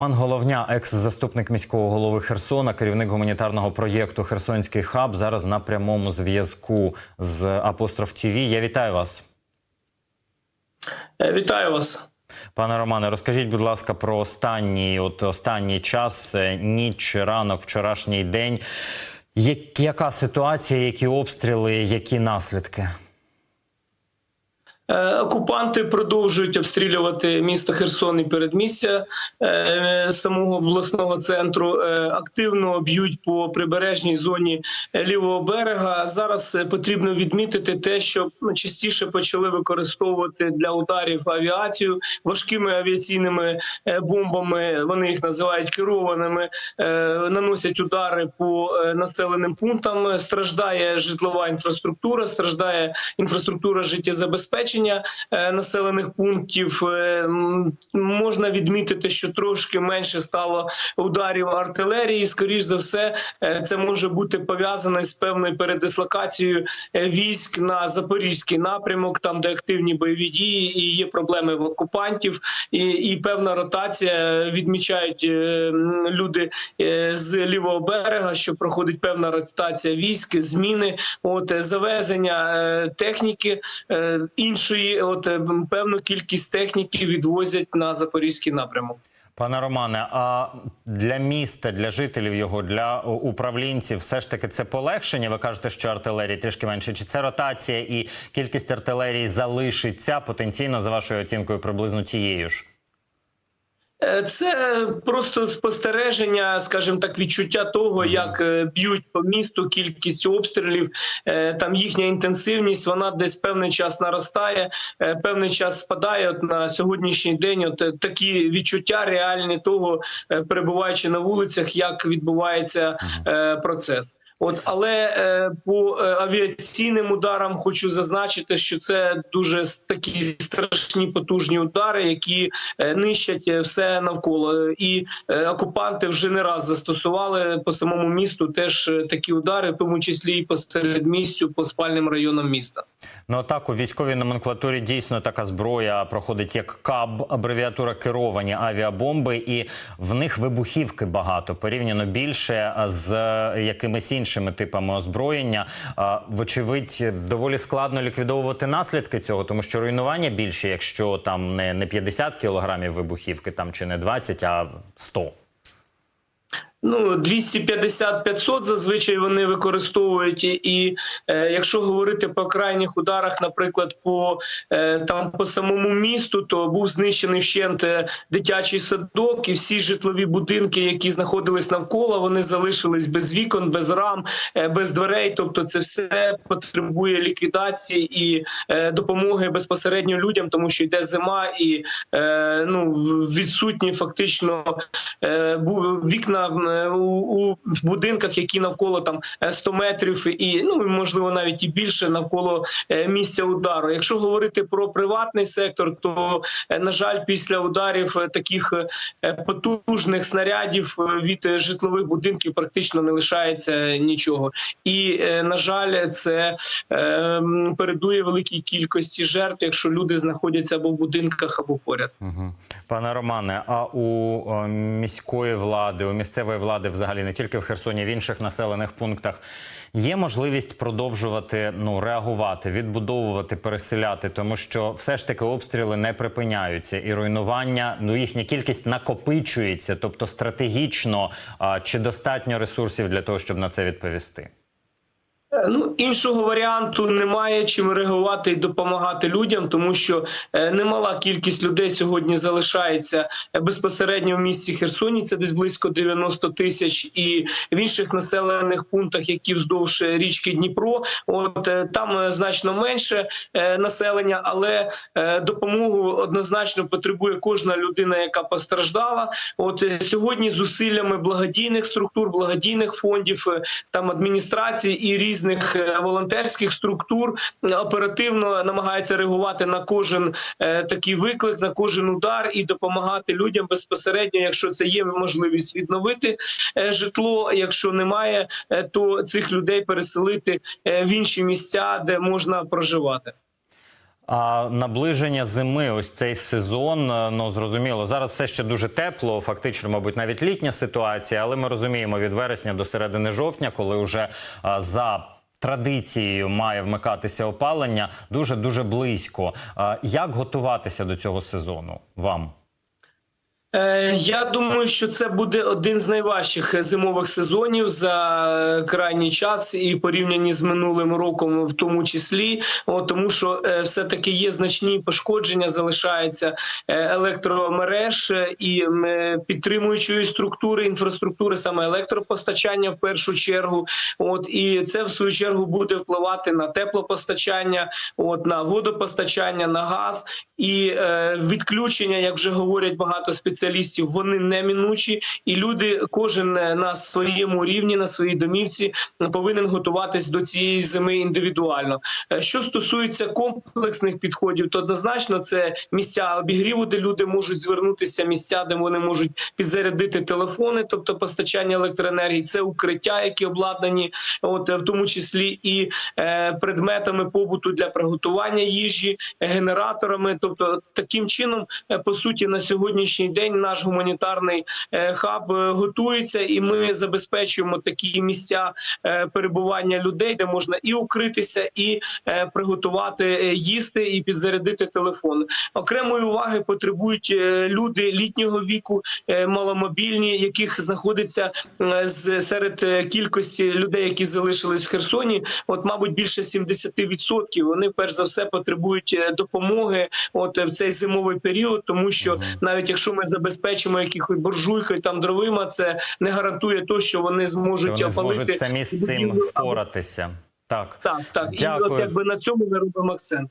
Пан Головня, екс-заступник міського голови Херсона, керівник гуманітарного проєкту Херсонський хаб, зараз на прямому зв'язку з Апостроф ТВ. Я вітаю вас. Е, Вітаю вас. Пане Романе, розкажіть, будь ласка, про останній, от останній час, е, ніч, ранок, вчорашній день. Яка ситуація, які обстріли, які наслідки? Е, Окупанти продовжують обстрілювати місто Херсон і передмістя е, самого обласного центру. Е, Активно б'ють по прибережній зоні лівого берега. Зараз потрібно відмітити те, що ну, частіше почали використовувати для ударів авіацію важкими авіаційними бомбами. Вони їх називають керованими. Наносять удари по населеним пунктам. Страждає житлова інфраструктура, страждає інфраструктура життєзабезпечення е, населених пунктів. Е, Можна відмітити, що трошки менше стало ударів артилерії. Скоріш за все, е, це може бути пов'язане з певною передислокацією військ на запорізький напрямок, там де активні бойові дії, і є проблеми в окупантів, і, і певна ротація відмічають люди з лівого берега, що проходить певна ротація військ, зміни, от завезення техніки е, іншої, от е, певну кількість техніки відвозять на запорізький напрямок. Пане Романе, а для міста, для жителів його, для управлінців, все ж таки це полегшення. Ви кажете, що артилерії трішки менше. Чи це ротація і кількість артилерії залишиться потенційно за вашою оцінкою приблизно тією ж? Е, Це просто спостереження, скажімо так, відчуття того, як е, б'ють по місту кількість обстрілів. е, Там їхня інтенсивність, вона десь певний час наростає, певний час спадає. От на сьогоднішній день, от такі відчуття реальні того, перебуваючи на вулицях, як відбувається процес. От, але е, по е, авіаційним ударам хочу зазначити, що це дуже такі страшні потужні удари, які е, нищать е, все навколо. І е, окупанти вже не раз застосували по самому місту теж е, такі удари, в тому числі і по середмістю, по спальним районам міста. Ну так у військовій номенклатурі дійсно така зброя проходить як КАБ, абревіатура керовані авіабомби, і в них вибухівки багато порівняно більше з якимись іншими типами озброєння. Вочевидь, доволі складно ліквідовувати наслідки цього, тому що руйнування більше, якщо там не, не 50 кілограмів вибухівки, там чи не 20, а 100. Ну, 250-500 зазвичай вони використовують, і, е, якщо говорити по крайніх ударах, наприклад, по е, там по самому місту, то був знищений вщент е, дитячий садок, і всі житлові будинки, які знаходились навколо, вони залишились без вікон, без рам, е, без дверей. Тобто, це все потребує ліквідації і е, допомоги безпосередньо людям, тому що йде зима, і е, ну відсутні фактично е, вікна у, у будинках, які навколо там е, 100 метрів, і ну можливо навіть і більше навколо е, місця удару. Якщо говорити про приватний сектор, то е, на жаль, після ударів е, таких е, потужних снарядів е, від е, житлових будинків практично не лишається нічого. І е, на жаль, це е, передує великій кількості жертв, якщо люди знаходяться або в будинках, або поряд. Пане Романе, а у міської влади, у місцевої влади, взагалі не тільки в Херсоні, в інших населених пунктах є можливість продовжувати ну реагувати, відбудовувати, переселяти, тому що все ж таки обстріли не припиняються, і руйнування ну їхня кількість накопичується, тобто стратегічно а, чи достатньо ресурсів для того, щоб на це відповісти. Ну іншого варіанту немає чим реагувати і допомагати людям, тому що е, немала кількість людей сьогодні залишається е, безпосередньо в місті Херсоні. Це десь близько 90 тисяч, і в інших населених пунктах, які вздовж е, річки Дніпро, от там значно менше населення, але допомогу однозначно потребує кожна людина, яка постраждала. От сьогодні зусиллями благодійних структур, благодійних фондів, там адміністрації і різних е, волонтерських структур е, оперативно намагається реагувати на кожен е, такий виклик, на кожен удар і допомагати людям безпосередньо, якщо це є можливість відновити житло. Якщо немає, то цих людей переселити в інші місця, де можна проживати. А наближення зими, ось цей сезон, е, ну зрозуміло, зараз все ще дуже тепло, фактично, мабуть, навіть літня ситуація, але ми розуміємо від вересня до середини жовтня, коли вже а, за традицією має вмикатися опалення, дуже дуже близько. Е, Як готуватися до цього сезону вам? Е, Я думаю, що це буде один з найважчих зимових сезонів за крайній час і порівняні з минулим роком, в тому числі, тому що е, все таки є значні пошкодження, залишаються е, електромереж е, і е, підтримуючої структури інфраструктури, саме електропостачання в першу чергу. От і це в свою чергу буде впливати на теплопостачання, от на водопостачання, на газ і е, відключення, як вже говорять багато спеціалістів, вони неминучі, і люди, кожен на своєму рівні, на своїй домівці, повинен готуватись до цієї зими індивідуально. Е, Що стосується комплексних підходів, то однозначно це місця обігріву, де люди можуть звернутися, місця, де вони можуть підзарядити телефони, тобто постачання електроенергії, це укриття, які обладнані, от в тому числі і е, предметами побуту для приготування їжі, генераторами. Тобто, таким чином, е, по суті, на сьогоднішній день наш гуманітарний е, хаб е, готується, і ми забезпечуємо такі місця е, перебування людей, де можна і укритися, і приготувати їсти, і підзарядити телефон. Окремої уваги потребують люди літнього віку, маломобільні, яких знаходиться з серед кількості людей, які залишились в Херсоні. От, мабуть, більше 70%. Вони перш за все потребують допомоги. От в цей зимовий період, тому що навіть якщо ми забезпечимо якихось буржуйкою там дровима, це не гарантує то, що вони зможуть вони опалити зможуть самі з цим впоратися? Так. Так, так. І от якби на цьому ми робимо акцент.